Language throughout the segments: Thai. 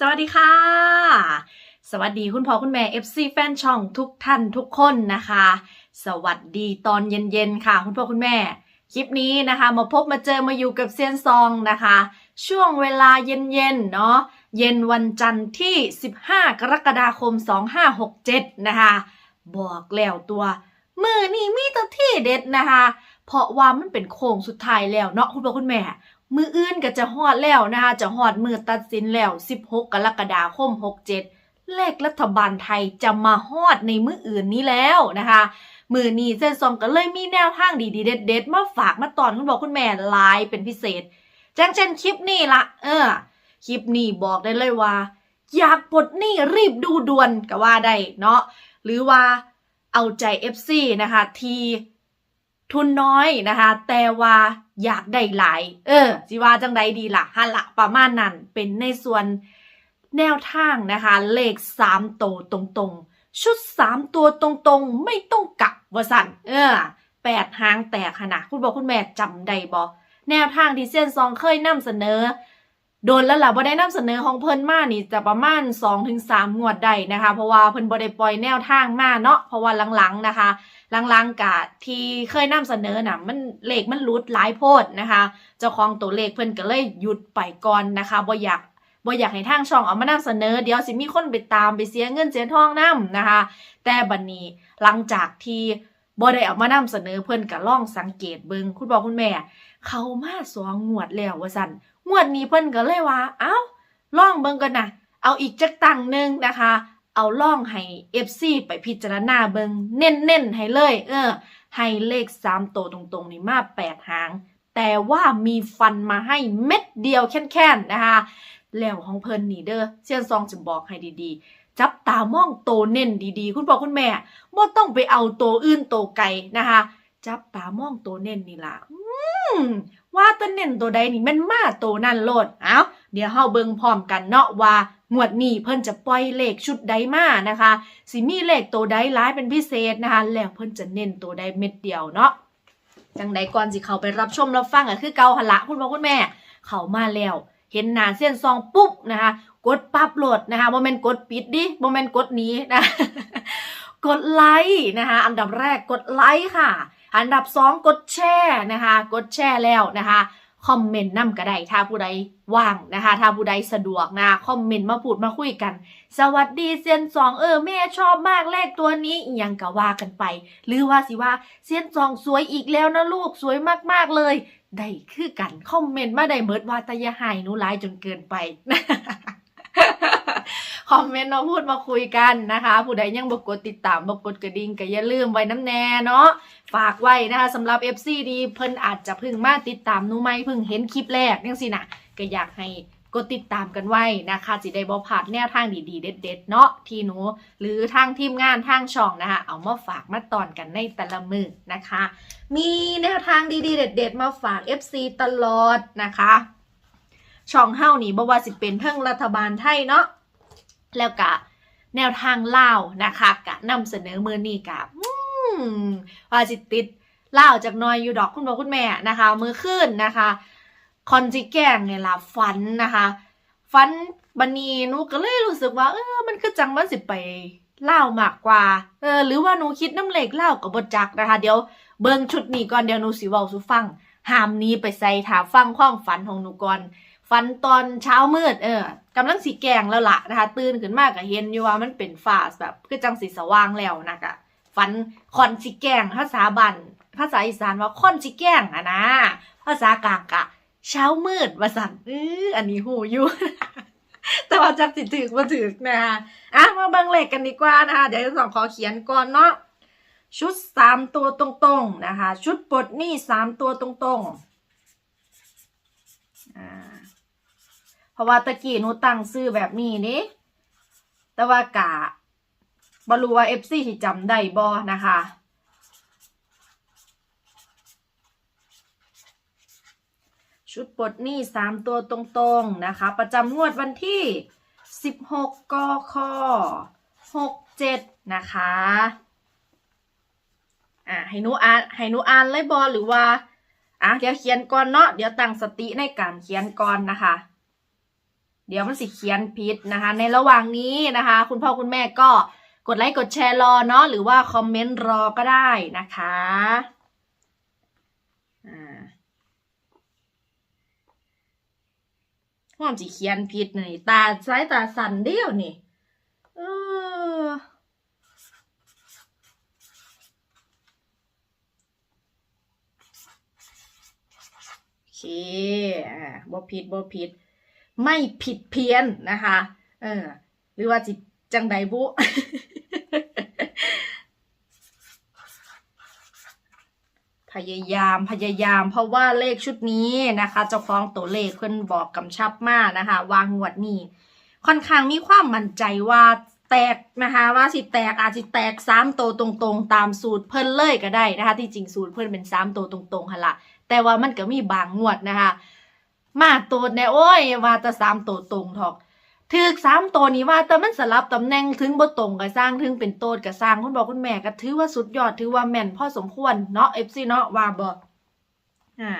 สวัสดีค่ะ สวัสดีคุณพ่อคุณแม่ FC แฟนช่องทุกท่านทุกคนนะคะ สวัสดีตอนเย็นๆค่ะ คุณพ่อคุณแม่ คลิปนี้นะคะมาพบมาเจอมาอยู่กับเซียนซองนะคะ ช่วงเวลาเย็นๆเนาะเย็นวันจันทร์ที่ 15 กรกฎาคม 2567 นะคะ บอกแล้วตัว มือนี่มีตัวที่เด็ดนะคะ เพราะว่ามันเป็นโค้งสุดท้ายแล้วเนาะคุณพ่อคุณแม่ มืออื่นก็จะฮอดแล้วนะคะ จะฮอดมือตัดสินแล้ว 16 กรกฎาคม 67 เลขรัฐบาลไทยจะมาฮอดในมืออื่นนี้แล้วนะคะ มือนี้เส้นซองก็เลยมีแนวทางดีๆ เด็ดๆ มาฝากมาตอนคุณบอกคุณแม่หลายเป็นพิเศษแจ้งเช่นคลิปนี้ละเออ คลิปนี้บอกได้เลยว่า อยากปลดหนี้รีบดูด่วนก็ว่าได้เนาะหรือว่าเอาใจ FC นะคะ ที่ ทุนน้อยนะคะ แต่ว่าอยากได้หลาย เออสิว่าจังใดดีล่ะฮันละประมาณนั้นเป็นในส่วนแนวทางนะคะ เลขสามโตวตรงๆ ชุดสามตัวตรงๆ ไม่ต้องกลับวสันเออแปดหางแตกขนาดคุณบอกคุณแม่จำได้บอแนวทางที่เซียนซองเคยนำเสนอ โดนแล้วล่ะบ่ได้นำเสนอของเพิ่นมานี่จะประมาณ2-3ถึงงวดได้นะคะ เพราะว่าเพิ่นบ่ได้ปล่อยแนวทางมาเนาะเพราะว่าหลังๆนะคะ ลังๆกะที่เคยนำเสนอน่ะมันเลขมันหลุดหลายโพดนะคะ เจ้าของตัวเลขเพิ่อนก็เลยหยุดไปก่อนนะคะบ่อยากบ่อยากให้ทางช่องเอามานำเสนอ เดี๋ยวสิมีคนไปตามไปเสียเงินเสียทองนํนะคะ แต่บัดนนี้หลังจากที่บ่ได้เอามานำเสนอเพิ่อนก็ลองสังเกตเบิงคุณพ่อคุณแม่ เขามาสองงวดแล้วว่าซั่นงวดนี้เพิ่อนก็เลยว่า เอ้าลองเบิงกันนะเอาอีกจักตังหนึ่งนะคะ เอาล่องให้ FC ไปพิจารณาเบิงเน้นๆ ให้เลย เออ ให้เลข3ตัวตรงๆ นี่มา8หาง แต่ว่ามีฟันมาให้เม็ดเดียวแค่นๆ นะคะ แล้วของเพิ่นนี่เด้อเซียนซองจะบอกให้ดีๆ จับตามองโตเน้นดีๆ คุณพ่อคุณแม่บ่ต้องไปเอาโตอื่นโตไกลนะคะ จับตามองโตเน้นนี่ล่ะว่าตัวเน้นตัวใดนี่มันมาโตนั่นโลด เอ้า เดี๋ยวเฮาเบิ่งพร้อมกันเนาะว่างวดนี้เพิ่นจะปล่อยเลขชุดใดมานะคะสิมีเลขตัวใดหลายเป็นพิเศษนะคะ แล้วเพิ่นจะเน้นตัวใดเม็ดเดียวเนาะจังใดก่อนสิเขาไปรับชมรับฟังก็คือเกาหละคุณพ่อคุณแม่ เข้ามาแล้ว เห็นหนาเส้นซองปุ๊บนะคะ กดปั๊บโหลดนะคะบ่แม่นกดปิดดิบ่แม่นกดนี้นะกดไลค์นะคะอันดับแรกกดไลค์ค่ะ อันดับสองกดแชร์นะคะ กดแชร์แล้วนะคะ คอมเมนต์นำก็ได้ถ้าผู้ใดว่างนะคะ ถ้าผู้ใดสะดวกนะคอมเมนต์มาพูดมาคุยกัน สวัสดีเซียนสองเออแม่ชอบมากเลขตัวนี้อยังก็ว่ากันไป หรือว่าสิว่าเซียนสองสวยอีกแล้วนะลูกสวยมากๆเลยได้คือกันคอมเมนต์มาได้เมิดว่าตยาหายหนูร้ายจนเกินไป คอมเมนต์มาพูดมาคุยกันนะคะ ผู้ใดยังบ่กดติดตามบ่กดกระดิ่งก็อย่าลืมไว้น้ำแน่เนาะฝากไว้นะคะสำหรับ FC ดีเพิ่นอาจจะพิ่งมาติดตามหนูไหมเพิ่งเห็นคลิปแรกจังซี่นะก็อยากให้กดติดตามกันไว้นะคะสิได้บ่พลาดแนวทางดีๆ เด็ดๆเนาะที่หนู หรือทางทีมงานทางช่องนะคะเอามาฝากมาตอนกันในแต่ละมือนะคะ มีแนวทางดีๆ เด็ด ๆ มาฝาก FC ตลอดนะคะ ช่องเฮ้านี่บ่ว่าสิเป็นเทั้งรัฐบาลไทยเนาะ แล้วก็แนวทางเล่านะคะกะนำเสนอมือนี้กับว่าสิตติดเล่าจากน้อยอยู่ดอกคุณพ่อคุณแม่นะคะ มือขึ้นนะคะคอนจิแกงเนี่ยล่ะฟันนะคะฟันบันนีหนูก็เลยรู้สึกว่าเออมันคือจังมันสิไปเล่ามากกว่า เออ หรือว่าหนูคิดน้ำเหล็กเล่ากับบทจักนะคะ เดี๋ยวเบิ่งชุดนี้ก่อนเดี๋ยวหนูสิเว้าสู่ฟังหามหนี้ไปใส่ถาฟังความฝันของหนูก่อน ฝันตอนเช้ามืด เออกำลังสีแกงแล้วละนะคะ ตื่นขึ้นมากก็เห็นอยู่ว่ามันเป็นฟ้าแบบคือจังสีสว่างแล้วนะกะฝันคอนสิแกงภาษาบันภาษาอีสานว่าคอนสิแกงอะนะ ภาษากลางกะ เช้ามืดว่าสั่นเอออันนี้หูอยู่แต่ว่าจับสิถึกมาถึกนะคะอะมาเบิ่งเลขกันดีกว่านะคะเดี๋ยวจะสองขอเขียนก่อนเนาะชุดสามตัวตรงๆนะคะ ชุดปลดหนี้สามตัวตรงๆอ่า เพราะว่าตะกี้หนูตั้งซื้อแบบนี้นี่แต่ว่ากะบรูว่าเอฟซีที่จำได้บอนะคะ ชุดปลดหนี้สามตัวตรงๆนะคะ ประจำงวดวันที่ 16กค67 นะคะอะให้นูอ่านให้นูอ่านเลยบอหรือว่าอะเดี๋ยวเขียนก่อนเนาะเดี๋ยวตั้งสติในการเขียนก่อนนะคะ เดี๋ยวมันสิเขียนผิดนะคะ ในระหว่างนี้นะคะ คุณพ่อคุณแม่ก็กดไลค์กดแชร์รอเนาะหรือว่าคอมเมนต์รอก็ได้นะคะอ่าความสิเขียนผิดนี่ตาสายตาสั่นเดียวนี่เออโอเคอ่าบ่ผิดบ่ผิด ไม่ผิดเพี้ยนนะคะ เออ หรือว่าจิจังใดบุ พยายามพยายาม เพราะว่าเลขชุดนี้นะคะเจ้าของตัวเลขเพิ่นบอกกำชับมากนะคะ วางงวดนี้ค่อนข้างมีความมั่นใจว่าแตกนะคะว่าสิแตกอาจสิแตกสามตัวตรงๆ ตามสูตรเพิ่นเลยก็ได้นะคะ ที่จริงสูตรเพิ่นเป็นสามตัวตรงๆหั่นละแต่ว่ามันก็มีบางงวดนะคะ มาตัวแน่โอ้ยว่าแต่สามตัวตรงทอกถึกสามตัวนี้ว่าแต่มันสลับตำแหน่งถึงบ่ตรงก็สร้างถึงเป็นโตดก็สร้างคุณบอกคุณแม่ก็ถือว่าสุดยอดถือว่าแม่นพ่อสมควรเนาะ FC เนาะว่าบ่อ่า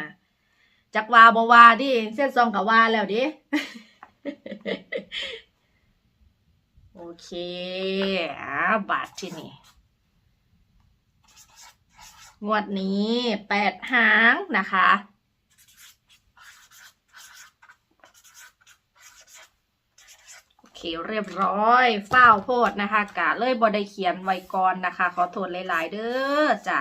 จักว่าบ่ว่าดิเส้นซองก็ว่าแล้วดิโอเคอ่าบาทที่นี่งวดนี้แปดหางนะคะ โอ เคเรียบร้อยเฝ้าโพดนะคะกะเลยบอได้เขียนไว้ก่อนนะคะ ขอโทษหลาย ๆ เด้อจ้ะ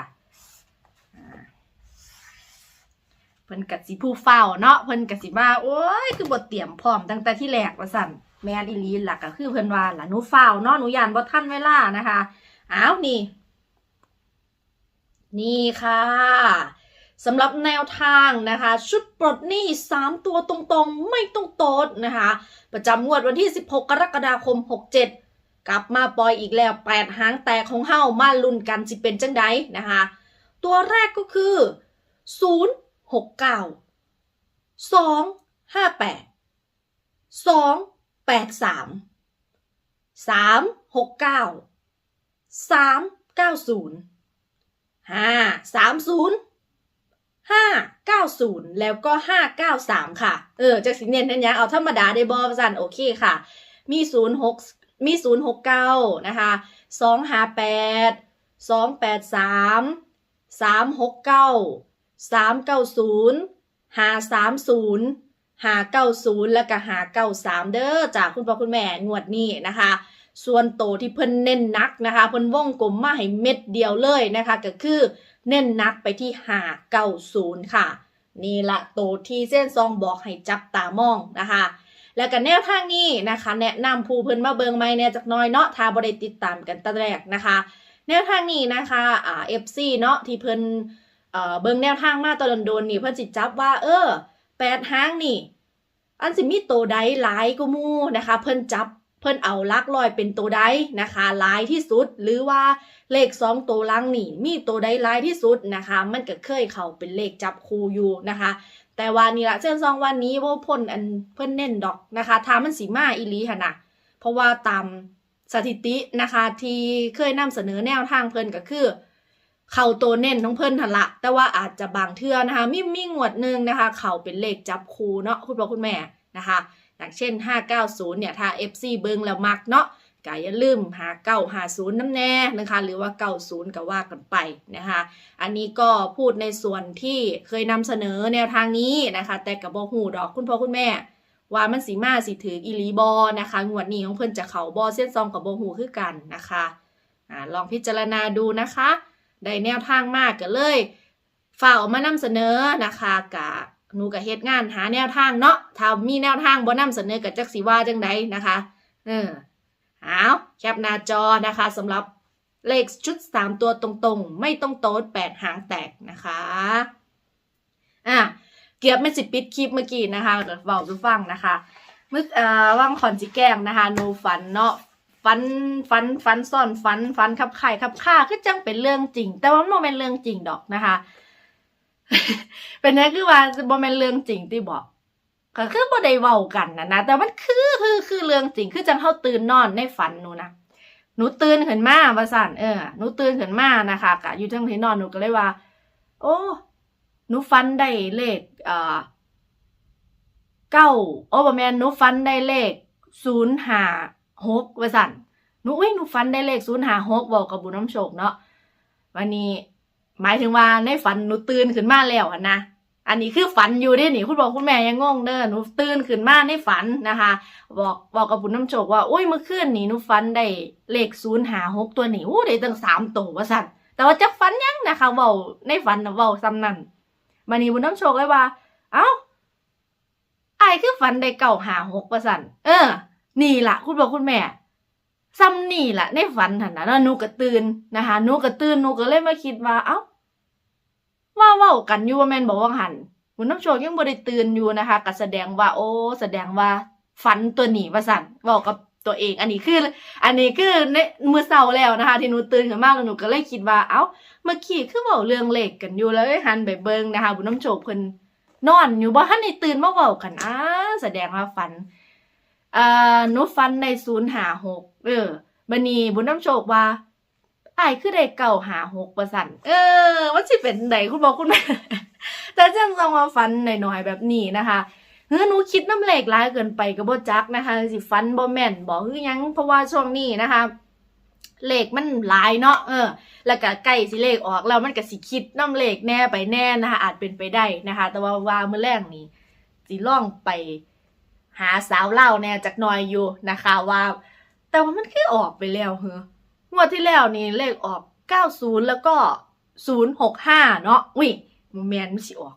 เพิ่นกะสิผู้เฝ้าเนาะเพิ่นกะสิมาโอ้ยคือบทเตรียมพร้อมตั้งแต่ที่แรกว่าสั่นแมนอีลีหลักก็คือเพิ่นว่าล่ะหนูเฝ้าเนาะหนูยานบ่ทันเวลานะคะอ้าวนี่ นี่ค่ะ สำหรับแนวทางนะคะ ชุดปลดหนี้ 3 ตัวตรงๆ ไม่ต้องโต๊ดนะคะ ประจำงวดวันที่ 16 กรกฎาคม 67 กลับมาปล่อยอีกแล้ว 8 หางแตกของเฮ้ามาลุ้นกันสิเป็นจังไดนะคะ ตัวแรกก็คือ 0 6 9 2 5 8 2 8 3 3 6 9 3 9 0ห้าสามศูนย์ห้าเก้าศูนย์แล้วก็ห้าเก้าสามค่ะ เออจากสิเนียนทันยังเอาธรรมดาได้บอสันโอเคค่ะ มีศูนย์หกมีศูนย์หกเก้านะคะสองห้าแปดสองแปดสามสามหกเก้าสามเก้าศูนย์ห้าสามศูนย์ห้าเก้าศูนย์แล้วก็ห้าเก้าสามเด้อจากคุณพ่อคุณแม่งวดนี้นะคะ ส่วนโตที่เพิ่นเน้นนักนะคะ เพิ่นว่องกลมมาให้เม็ดเดียวเลยนะคะ ก็คือ เน้นนักไปที่หาเก้าศูนย์ค่ะ นี่ละโตที่เส้นซองบอกให้จับตามองนะคะ แล้วก็แนวทางนี้นะคะ แนะนำผู้เพิ่นมาเบิงไม่แน่จักน้อยเนาะถ้าบ่ได้ติดตามกันตั้งแรกนะคะ แนวทางนี้นะคะอ่า FC เนาะที่เพิ่นเอ่อเบิงแนวทางมาตอนโดนนี่เพิ่นสิจับว่า เออแปดห้างนี่ อันสิมีโตใดหลายก็มูนะคะ เพิ่นจับ พิ่นเอาลักลอยเป็นตัวใดนะคะลายที่สุดหรือว่าเลขสองตัวลังนี่มีตัวใดลายที่สุดนะคะ มันก็เคยเขาเป็นเลขจับคู่อยู่นะคะ แต่ว่านี่ละเส้นซองวันนี้ว่าพ่นอันเพิ่นเน้นดอกนะคะทามันสีมาอีลีค่ะนะเพราะว่าตามสถิตินะคะที่เคยนำเสนอแนวทางเพิ่นก็คือเข่าตัวเน้นของเพิ่นหันละแต่ว่าอาจจะบางเทื่อนะคะมีมีงวดหนึ่งนะคะ เข่าเป็นเลขจับคูเนาะคุณพ่อคุณแม่นะคะ อย่างเช่น 590 เนี่ย ถ้า FC เบิงแล้วมักเนาะก็อย่าลืมหาเก้าหาศูนย์น้ำแน่นะคะ หรือว่าเก้าศูนย์ก็ว่ากันไปนะคะ อันนี้ก็พูดในส่วนที่เคยนำเสนอแนวทางนี้นะคะ แต่กับบอหูดอกคุณพ่อคุณแม่ ว่ามันสีมาสิถืออีลีบอนะคะงวดนี้ของเพิ่อนจะเขาบอเส้นซองกับบอหูคือกันนะคะอ่าลองพิจารณาดูนะคะ ได้แนวทางมากก็เลยฝากออกมานำเสนอนะคะกะ หนูกับเฮ็ดงานหาแนวทางเนาะถ้ามีแนวทางบ่นำเสนอกับจักสิว่าจังไดนะคะ เออเอาแคปหน้าจอนะคะสำหรับเลขชุด 3 ตัวตรงๆ ไม่ต้องโต๊ด8 หางแตกนะคะอะเกียบไม่สิปิดคลิปเมื่อกี้นะคะเดี๋ยวเบาดูฟังนะคะเมื่อเอ่อว่างคอนจิแกล้งนะคะหนูฝันเนาะฟันฟันฟันซ่อนฟันฟันขับไข่ขับข่าคือจังเป็นเรื่องจริง แต่ว่ามันบ่เป็นเรื่องจริงดอกนะคะ เป็นนั่นคือว่าบ่เป็นเรื่องจริงที่บอกก็คือบ่ได้เว้ากันนะนะแต่มันคือคือคือเรื่องจริงคือจังเฮาตื่นนอนในฝันหนูนะหนูตื่นขึ้นมาว่าซั่นเออหนูตื่นขึ้นมานะคะกะอยู่ทั้งที่นอนหนูก็เลยว่า โอ้หนูฝันได้เลขเอ่อเก้าโอ้บแมนหนูฟันได้เลขศูนย์ห้าหกว่าสั่นหนูอุ้ยหนูฟันได้เลขศูนย์ห้าหกบอกกับบุญน้ำโชคเนาะวันนี้ หมายถึงว่าในฝันหนูตื่นขึ้นมาแล้วนะ อันนี้คือฝันอยู่ด้นี่คุณบอกคุณแม่ยังงงเด้อหนูตื่นขึ้นมาในฝันนะคะ บอกบอกกับบุญน้ำโชคว่าโอ้ยเมื่อคืนนี่หนูฝันได้เลขศูนย์หาหกตัวหนีโอ้ได้ตั้งสามตัวว่าสั่นแต่ว่าจักฝันยังนะคะเว้าในฝันเว้าซ้ำนั่นมานี่บุญน้ำโชคเลยว่า เอ้าไอายคือฝันได้เก่าหาหกว่าสั่นเออ นี่ล่ะคุณบอกคุณแม่ ซ้ำนี่ล่ะในฝันหันนะแล้วหนูก็ตื่นนะคะหนูก็ตื่นหนูก็เลยมาคิดว่า เอ้าว่าว้ากันอยู่ว่าแม่นบอกว่าหันบุญน้ำโชคยังบ่ได้ตื่นอยู่นะคะก็แสดงว่า โอ้แสดงว่าฝันตัวหนีว่าสั่นบอกกับตัวเอง อันนี้คือ อันนี้คือในมือเศร้าแล้วนะคะ ที่หนูตื่นขึ้นมาแล้วหนูก็เลยคิดว่า เอ้าเมื่อกี้คือเว้าเรื่องเลขกันอยู่แล้วหันไปเบิงนะคะบุญน้ำโชคเพิ่นนอนอยู่บ่ทันได้ตื่นมาเว้ากันอ้าแสดงว่าฝัน อ่าหนูฝันใน056เออบัดนี้บุญน้ำโชคว่าอายคือได้เก่าหาหกประสันเออว่าสิเป็นไหนคุณบอกคุณแม่แต่จังจังว่าฟันหน่อยๆแบบนี้นะคะเฮ้อหนูคิดน้ำเหล็กร้ายเกินไปกับบ่จักนะคะ สิฟันบ่แม่นบอกคือยังเพราะว่าช่วงนี้นะคะเลขมันหลายเนาะเออ แล้วก็ใกล้สิเลขออกแล้วมันก็สิคิดน้ำเลขแน่ไปแน่นะคะ อาจเป็นไปได้นะคะ แต่ว่าว่าเมื่อแรกนี้สิล่องไป หาสาวเล่าแน่จักหน่อยอยู่นะคะว่า แต่ว่ามันคือออกไปแล้วเหรองวดที่แล้วนี่เลขออก 90 แล้วก็ 065 เนาะอุ้ยโมแมนไม่สิออก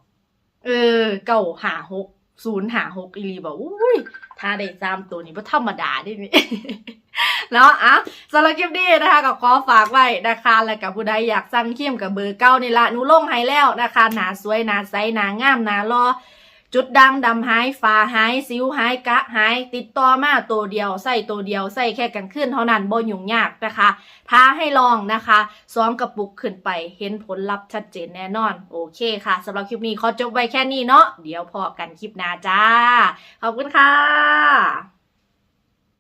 เออเก้าหาหกศูนย์หาหกอีลีบอกอุ้ยถ้าได้จามตัวนี้บ่ธรรมดาดินี่เนาะอะสำหรับคลิปนี้นะคะก็ขอฝากไว้นะคะ แล้วกับผู้ใดอยากสั่งเข้มกับเบอร์เก้านี่ละนูลงให้แล้วนะคะ หนาสวยหนาใสหนางามหนารอ จุดดังดำหายฟ้าหายสิวหายกะหาย ติดต่อมาตัวเดียวใส่ตัวเดียวใส่แค่กันขึ้นเท่านั้นบ่ยุ่งยากนะคะท้าให้ลองนะคะซ้อมกระปุกขึ้นไปเห็นผลลัพธ์ชัดเจนแน่นอน โอเคค่ะสำหรับคลิปนี้ขอจบไว้แค่นี้เนาะเดี๋ยวพอกันคลิปหน้าจ้า ขอบคุณค่ะ